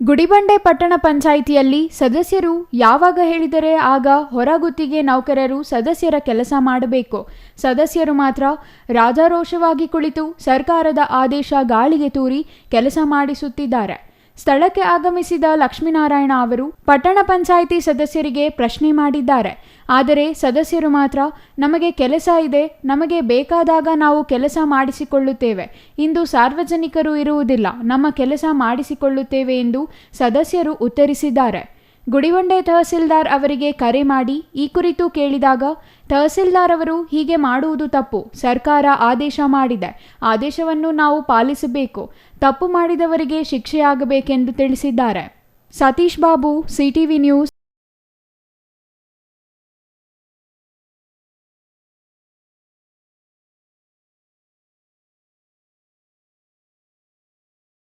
ಗುಡಿಬಂಡೆ ಪಟ್ಟಣ ಪಂಚಾಯಿತಿಯಲ್ಲಿ ಸದಸ್ಯರು ಯಾವಾಗ ಹೇಳಿದರೆ ಆಗ ಹೊರಗುತ್ತಿಗೆ ನೌಕರರು ಸದಸ್ಯರ ಕೆಲಸ ಮಾಡಬೇಕು. ಸದಸ್ಯರು ಮಾತ್ರ ರಾಜಾರೋಷವಾಗಿ ಕುಳಿತು ಸರ್ಕಾರದ ಆದೇಶ ಗಾಳಿಗೆ ತೂರಿ ಕೆಲಸ ಮಾಡಿಸುತ್ತಿದ್ದಾರೆ. ಸ್ಥಳಕ್ಕೆ ಆಗಮಿಸಿದ ಲಕ್ಷ್ಮೀನಾರಾಯಣ ಅವರು ಪಟ್ಟಣ ಪಂಚಾಯಿತಿ ಸದಸ್ಯರಿಗೆ ಪ್ರಶ್ನೆ ಮಾಡಿದ್ದಾರೆ. ಆದರೆ ಸದಸ್ಯರು ಮಾತ್ರ, ನಮಗೆ ಕೆಲಸ ಇದೆ, ನಮಗೆ ಬೇಕಾದಾಗ ನಾವು ಕೆಲಸ ಮಾಡಿಸಿಕೊಳ್ಳುತ್ತೇವೆ. ಇಂದು ಸಾರ್ವಜನಿಕರು ಇರುವುದಿಲ್ಲ, ನಮ್ಮ ಕೆಲಸ ಮಾಡಿಸಿಕೊಳ್ಳುತ್ತೇವೆ ಎಂದು ಸದಸ್ಯರು ಉತ್ತರಿಸಿದ್ದಾರೆ. ಗುಡಿವಂಡೆ ತಹಸೀಲ್ದಾರ್ ಅವರಿಗೆ ಕರೆ ಮಾಡಿ ಈ ಕುರಿತು ಕೇಳಿದಾಗ ತಹಸೀಲ್ದಾರ್ ಅವರು ಹೀಗೆ ಮಾಡುವುದು ತಪ್ಪು, ಸರ್ಕಾರ ಆದೇಶ ಮಾಡಿದೆ, ಆದೇಶವನ್ನು ನಾವು ಪಾಲಿಸಬೇಕು, ತಪ್ಪು ಮಾಡಿದವರಿಗೆ ಶಿಕ್ಷೆಯಾಗಬೇಕೆಂದು ತಿಳಿಸಿದ್ದಾರೆ. Satish Babu, CTV news.